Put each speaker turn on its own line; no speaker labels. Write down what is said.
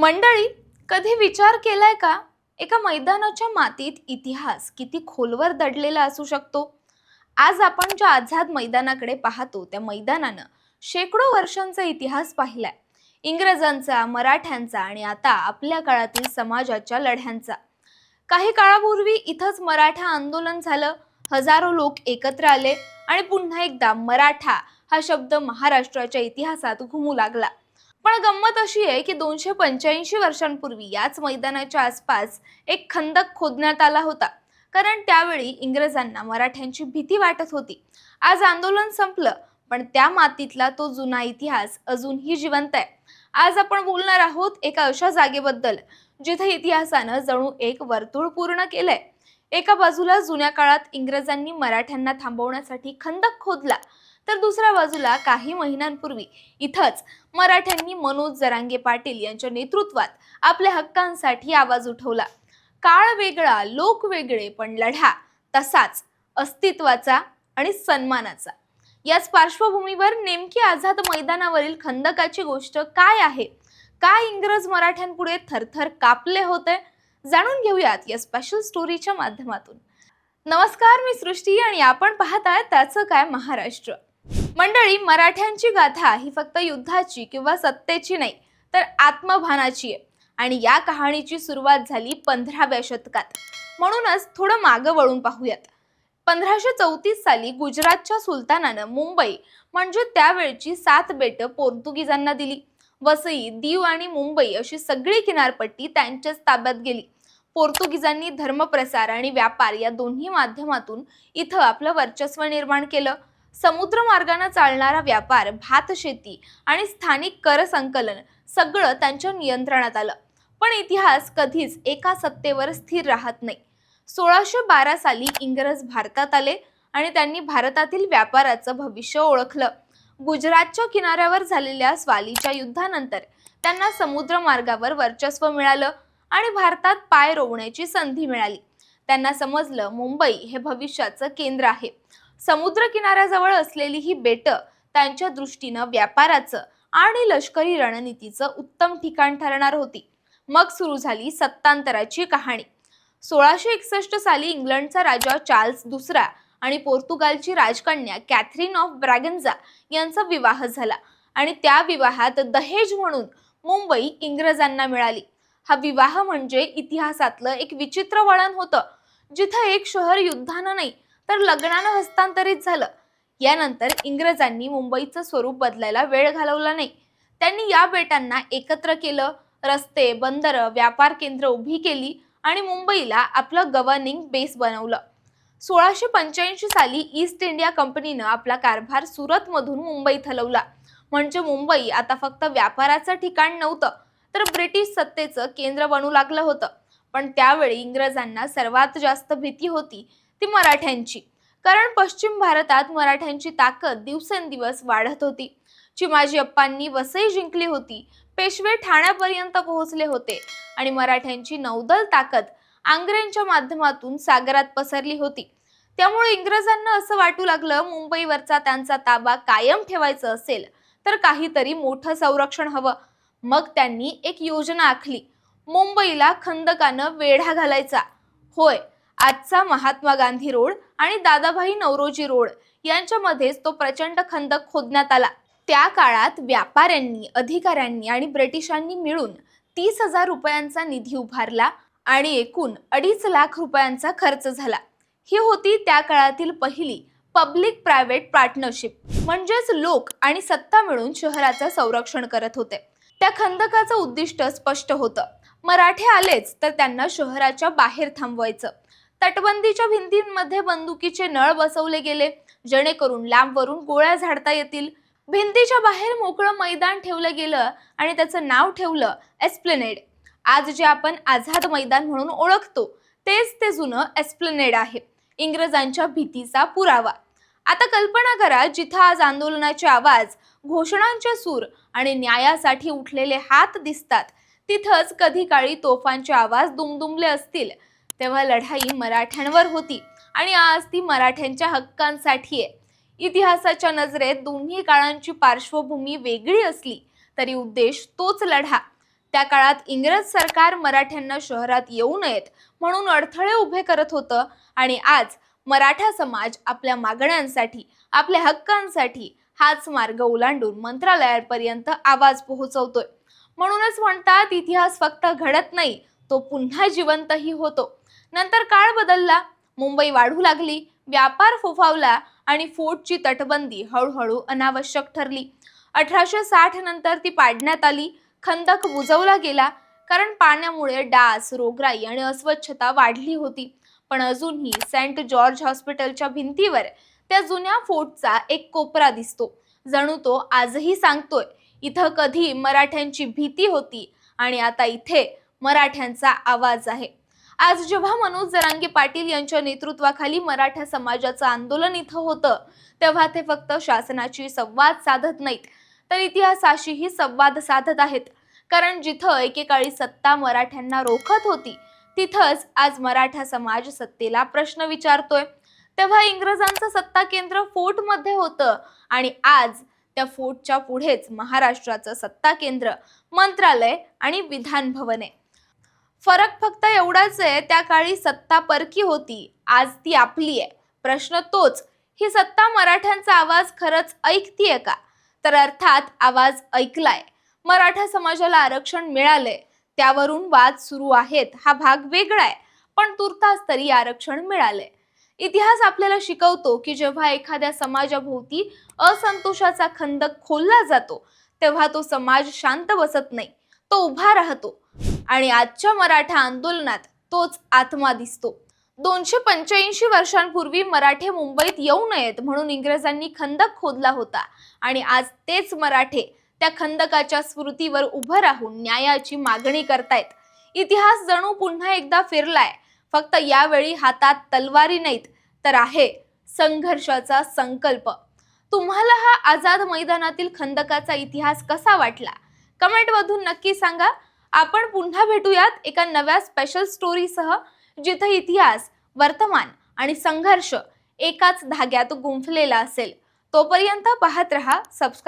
मंडळी कधी विचार केलाय का? एका मैदानाच्या मातीत इतिहास किती खोलवर दडलेला असू शकतो? आज आपण ज्या आझाद मैदानाकडे पाहतो त्या मैदानानं शेकडो वर्षांचा इतिहास पाहिलाय. इंग्रजांचा मराठ्यांचा आणि आता आपल्या काळातील समाजाच्या लढ्यांचा. काही काळापूर्वी इथंच मराठा आंदोलन झालं हजारो लोक एकत्र आले आणि पुन्हा एकदा मराठा हा शब्द महाराष्ट्राच्या इतिहासात घुमू लागला. पण गंमत अशी आहे की दोनशे पंच्याऐंशी वर्षांपूर्वी याच मैदानाच्या आसपास एक खंदक खोदण्यात आला होता. कारण त्यावेळी इंग्रजांना मराठ्यांची भीती वाटत होती. आज आंदोलन संपलं पण त्या मातीतला तो जुना इतिहास अजूनही जिवंत आहे. आज आपण बोलणार आहोत एका अशा जागेबद्दल जिथे इतिहासानं जणू एक वर्तुळ पूर्ण केलंय. एका बाजूला जुन्या काळात इंग्रजांनी मराठ्यांना थांबवण्यासाठी खंदक खोदला तर दुसऱ्या बाजूला काही महिन्यांपूर्वी इथंच मराठ्यांनी मनोज जरांगे पाटील यांच्या नेतृत्वात आपल्या हक्कांसाठी आवाज उठवला. काळ वेगळा लोक वेगळे पण लढा तसाच अस्तित्वाचा आणि सन्मानाचा. याच पार्श्वभूमीवर नेमकी आझाद मैदानावरील खंदकाची गोष्ट काय आहे? काय इंग्रज मराठ्यांपुढे थरथर कापले होते? जाणून घेऊयात या स्पेशल स्टोरीच्या माध्यमातून. नमस्कार मी सृष्टी आणि आपण पाहताय त्याचं काय महाराष्ट्र. मंडळी मराठ्यांची गाथा ही फक्त युद्धाची किंवा सत्तेची नाही तर आत्मभानाची आहे. आणि या कहाणीची सुरुवात झाली पंधराव्या शतकात. म्हणूनच थोडं मागं वळून पाहूयात. पंधराशे चौतीस साली गुजरातच्या सुलतानानं मुंबई म्हणजे त्यावेळची सात बेटं पोर्तुगीजांना दिली. वसई दीव आणि मुंबई अशी सगळी किनारपट्टी त्यांच्याच ताब्यात गेली. पोर्तुगीजांनी धर्मप्रसार आणि व्यापार या दोन्ही माध्यमातून इथं आपलं वर्चस्व निर्माण केलं. समुद्र मार्गाने चालणारा व्यापार भात शेती आणि स्थानिक कर संकलन सगळं त्यांच्या नियंत्रणात आलं. पण इतिहास कधीच एका सत्तेवर स्थिर राहत नाही. सोळाशे बारा साली इंग्रज भारतात आले आणि त्यांनी भारतातील व्यापाराचं भविष्य ओळखलं. गुजरातच्या किनाऱ्यावर झालेल्या स्वालीच्या युद्धानंतर त्यांना समुद्र मार्गावर वर्चस्व मिळालं आणि भारतात पाय रोवण्याची संधी मिळाली. त्यांना समजलं मुंबई हे भविष्याचं केंद्र आहे. समुद्र किनाऱ्याजवळ असलेली ही बेटं त्यांच्या दृष्टीनं व्यापाराचं आणि लष्करी रणनीतीचं उत्तम ठिकाण ठरणार होती. मग सुरू झाली सत्तांतराची कहाणी. सोळाशे एकसष्ट साली इंग्लंडचा राजा चार्ल्स दुसरा आणि पोर्तुगालची राजकन्या कॅथरीन ऑफ ब्रॅगन्झा यांचा विवाह झाला आणि त्या विवाहात दहेज म्हणून मुंबई इंग्रजांना मिळाली. हा विवाह म्हणजे इतिहासातलं एक विचित्र वळण होतं जिथं एक शहर युद्धानं नाही तर लग्नानं हस्तांतरित झालं. यानंतर इंग्रजांनी मुंबईचं स्वरूप बदलायला वेळ घालवला नाही. त्यांनी या बेटांना एकत्र केलं रस्ते बंदरं व्यापार केंद्र उभी केली आणि मुंबईला आपलं गव्हर्निंग बेस बनवलं. सोळाशे पंच्याऐंशी साली ईस्ट इंडिया कंपनीनं आपला कारभार सुरतमधून मुंबईत हलवला म्हणजे मुंबई आता फक्त व्यापाराचं ठिकाण नव्हतं तर ब्रिटिश सत्तेचं केंद्र बनू लागलं होतं. पण त्यावेळी इंग्रजांना सर्वात जास्त भीती होती ती मराठ्यांची. कारण पश्चिम भारतात मराठ्यांची ताकद दिवसेंदिवस वाढत होती. चिमाजी अप्पांनी वसई जिंकली होती पेशवे ठाण्यापर्यंत पोहोचले होते आणि मराठ्यांची नौदल ताकद आंग्र्यांच्या माध्यमातून सागरात पसरली होती. त्यामुळे इंग्रजांना असं वाटू लागलं मुंबईवरचा त्यांचा ताबा कायम ठेवायचा असेल तर काहीतरी मोठं संरक्षण हवं. मग त्यांनी एक योजना आखली. मुंबईला खंदकानं वेढा घालायचा. होय आजचा महात्मा गांधी रोड आणि दादाभाई नवरोजी रोड यांच्यामध्येच तो प्रचंड खंदक खोदण्यात आला. त्या काळात व्यापाऱ्यांनी अधिकाऱ्यांनी आणि ब्रिटिशांनी मिळून तीस हजार रुपयांचा निधी उभारला आणि एकूण अडीच लाख रुपयांचा खर्च झाला. ही होती त्या काळातील पहिली पब्लिक प्रायव्हेट पार्टनरशिप. म्हणजेच लोक आणि सत्ता मिळून शहराचं संरक्षण करत होते. त्या खंदकाचं उद्दिष्ट स्पष्ट होतं. मराठे आलेच तर त्यांना शहराच्या बाहेर थांबवायचं. तटबंदीच्या भिंतींमध्ये बंदुकीचे नळ बसवले गेले. जेणेकरून लांबवरून गोळ्या झाडता येतील. भिंतीच्या बाहेर मोकळं मैदान ठेवलं गेलं आणि त्याचं नाव ठेवलं एस्प्लेनेड. आज जे आपण आझाद मैदान म्हणून ओळखतो तेच ते जुनं एस्प्लेनेड आहे. इंग्रजांच्या भीतीचा पुरावा. आता कल्पना करा जिथं आज आंदोलनाचे आवाज घोषणांचे सूर आणि न्यायासाठी उठलेले हात दिसतात तिथंच कधी काळी तोफांचे आवाज दुमदुमले असतील. तेव्हा लढाई मराठ्यांवर होती आणि आज ती मराठ्यांच्या हक्कांसाठी आहे. इतिहासाच्या नजरेत दोन्ही काळांची पार्श्वभूमी वेगळी असली तरी उद्देश तोच लढा. त्या काळात इंग्रज सरकार मराठ्यांना शहरात येऊ नयेत म्हणून अडथळे उभे करत होतं आणि आज मराठा समाज आपल्या मागण्यांसाठी आपल्या हक्कांसाठी हाच मार्ग ओलांडून मंत्रालयापर्यंत आवाज पोहोचवतोय. म्हणूनच म्हणतात इतिहास फक्त घडत नाही तो पुन्हा जिवंतही होतो. नंतर काळ बदलला. मुंबई वाढू लागली. व्यापार फोफावला आणि फोर्टची तटबंदी हळूहळू अनावश्यक ठरली. अठराशे साठ नंतर ती पाडण्यात आली. खंदक बुजवला गेला. कारण पाण्यामुळे डास रोगराई आणि अस्वच्छता वाढली होती. पण अजूनही सेंट जॉर्ज हॉस्पिटलच्या भिंतीवर त्या जुन्या फोर्टचा एक कोपरा दिसतो. जणू तो आजही सांगतोय इथं कधी मराठ्यांची भीती होती आणि आता इथे मराठ्यांचा आवाज आहे. आज जेव्हा मनोज जरांगे पाटील यांच्या नेतृत्वाखाली मराठा समाजाचं आंदोलन इथं होतं तेव्हा ते फक्त शासनाची संवाद साधत नाहीत तर इतिहासाशीही संवाद साधत आहेत. कारण जिथं एकेकाळी सत्ता मराठ्यांना रोखत होती तिथंच आज मराठा समाज सत्तेला प्रश्न विचारतोय. तेव्हा इंग्रजांचं सत्ता केंद्र फोर्टमध्ये होतं आणि आज त्या फोर्टच्या पुढेच महाराष्ट्राचं सत्ता केंद्र मंत्रालय आणि विधान भवन आहे फरक फक्त एवढाच आहे त्या काळी सत्ता परकी होती आज ती आपली आहे. प्रश्न तोच ही सत्ता मराठ्यांचा आवाज खरंच ऐकतीये का? तर अर्थात आवाज ऐकलाय. मराठा समाजाला आरक्षण मिळालंय त्यावरून वाद सुरू आहेत हा भाग वेगळा आहे पण तुर्तास तरी आरक्षण मिळालंय. इतिहास आपल्याला शिकवतो की जेव्हा एखाद्या समाजाभोवती असंतोषाचा खंदक खोलला जातो तेव्हा तो समाज शांत बसत नाही तो उभा राहतो. आणि आजच्या मराठा आंदोलनात तोच आत्मा दिसतो. दोनशे पंच्याऐंशी वर्षांपूर्वी मराठे मुंबईत येऊ नयेत म्हणून इंग्रजांनी खंदक खोदला होता. आणि आज तेच मराठे त्या खंदकाच्या स्मृतीवर उभं राहून न्यायाची मागणी करतायत. इतिहास जणू पुन्हा एकदा फिरलाय. फक्त यावेळी हातात तलवारी नाहीत तर आहे संघर्षाचा संकल्प. तुम्हाला हा आझाद मैदानातील खंदकाचा इतिहास कसा वाटला? कमेंटमधून नक्की सांगा. आपण पुन्हा भेटूयात एका नव्या स्पेशल स्टोरीसह जिथे इतिहास वर्तमान आणि संघर्ष एकाच धाग्यात गुंफलेला असेल. तोपर्यंत पाहत रहा सबस्क्राईब